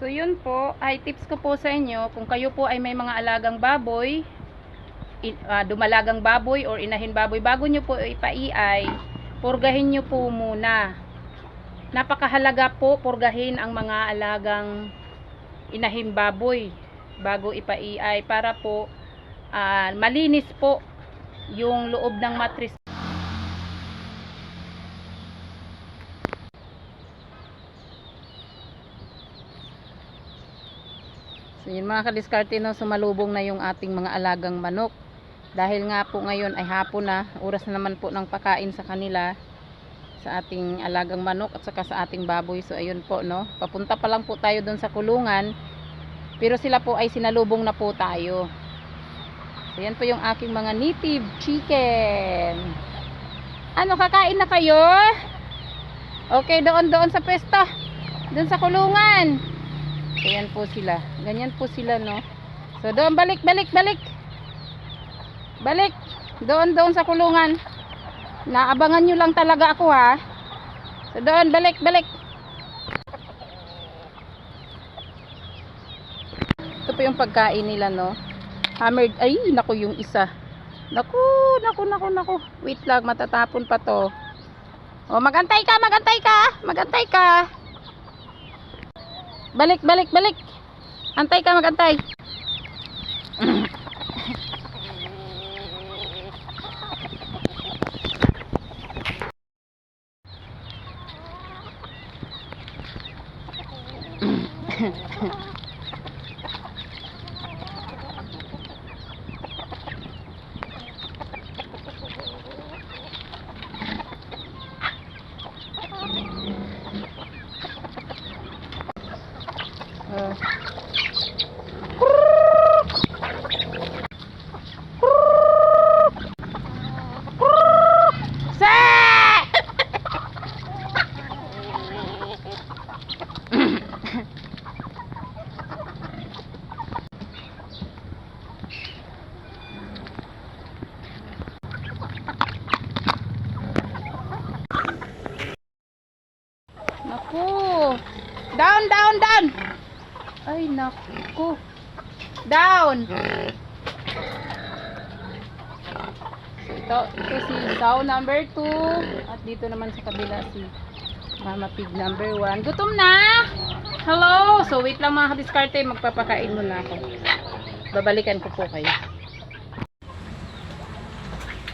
So yun po, ay tips ko po sa inyo, kung kayo po ay may mga alagang baboy, in, ah, dumalagang baboy or inahin baboy, bago nyo po ipaiay, purgahin nyo po muna. Napakahalaga po purgahin ang mga alagang inahin baboy bago ipaiay para po ah, malinis po yung loob ng matris So yun mga kadiskarte no, sumalubong na yung ating mga alagang manok. Dahil nga po ngayon ay hapon na, oras na naman po ng pakain sa kanila sa ating alagang manok at saka sa ating baboy. So ayun po no, papunta pa lang po tayo doon sa kulungan. Pero sila po ay sinalubong na po tayo. So yan po yung aking mga native chicken. Ano, kakain na kayo? Okay, doon doon sa pwesto. Doon sa kulungan. Ayan po sila. Ganyan po sila, no? So, doon, balik, balik, balik. Balik. Doon, doon sa kulungan. Naabangan nyo lang talaga ako, ha? So, doon, balik, balik. Ito po yung pagkain nila, no? Hammered. Ay, naku yung isa. Naku, naku, naku, naku. Wait lang, matatapon pa to. O, magantay ka, magantay ka. Magantay ka. Balik, balik, balik. Antay ka, magantay. Uh. Sa! Naku! Down, down, down! Ay, naku. Down! Ito, ito si cow number 2. At dito naman sa kabila si Mama Pig number 1. Gutom na! Hello! So, wait lang mga kadiskarte. Magpapakain muna ako. Babalikan ko po kayo.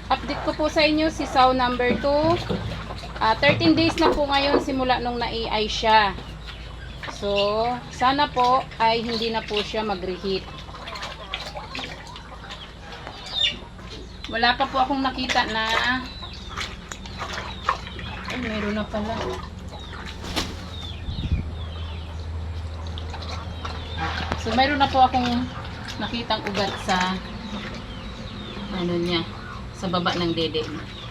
Update ko po sa inyo si sow number 2. Ah, 13 days na po ngayon simula nung nai-ay siya. So, sana po ay hindi na po siya mag-reheat. Wala pa po akong nakita na ay, meron na pala. So, meron na po akong nakitang ugat sa ano niya, sa baba ng dede niya.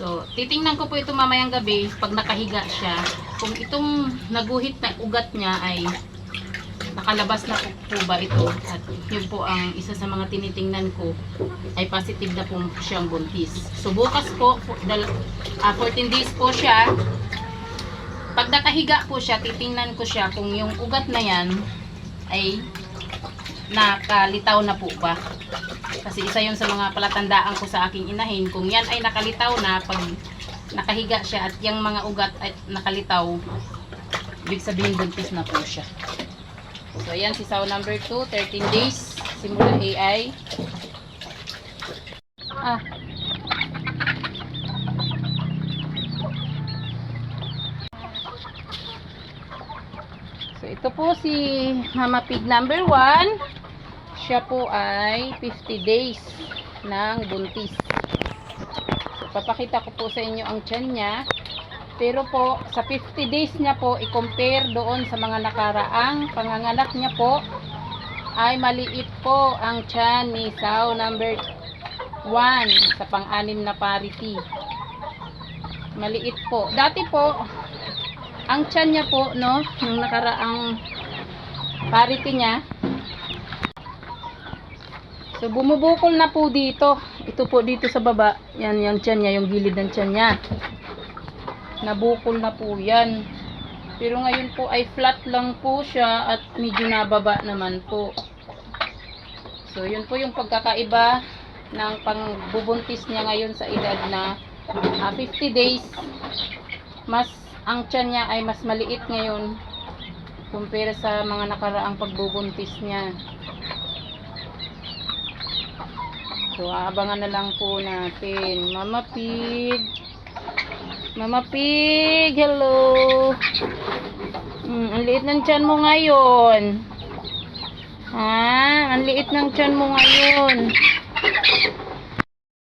So, titingnan ko po ito mamayang gabi pag nakahiga siya. Kung itong naguhit na ugat niya ay nakalabas na po, ba ito at yun po ang isa sa mga tinitingnan ko ay positive na po siyang buntis. So, bukas po, ah, 14 days po siya. Pag nakahiga po siya, titingnan ko siya kung yung ugat na yan ay nakalitaw na po ba. Kasi isa yun sa mga palatandaan ko sa aking inahin. Kung yan ay nakalitaw na, pag nakahiga siya at yung mga ugat ay nakalitaw, ibig sabihin buntis na po siya. So, ayan si sow number 2, 13 days, simula AI. Ah. So, ito po si Mama Pig number 1 siya po ay 50 days ng buntis. So, papakita ko po sa inyo ang tiyan niya. Pero po, sa 50 days niya po, i-compare doon sa mga nakaraang panganganak niya po, ay maliit po ang tiyan ni Sao number 1 sa pang-anim na parity. Maliit po. Dati po, ang tiyan niya po, no, yung nakaraang parity niya, So, bumubukol na po dito. Ito po dito sa baba. Yan, yung tiyan niya, yung gilid ng tiyan niya. Nabukol na po yan. Pero ngayon po ay flat lang po siya at medyo nababa naman po. So, yun po yung pagkakaiba ng pangbubuntis niya ngayon sa edad na ah, 50 days. Mas, ang tiyan niya ay mas maliit ngayon kumpara sa mga nakaraang pagbubuntis niya. So, aabangan na lang po natin. Mama Pig. Mama Pig, hello. Mm, ang liit ng tiyan mo ngayon. Ha? Ang liit ng tiyan mo ngayon.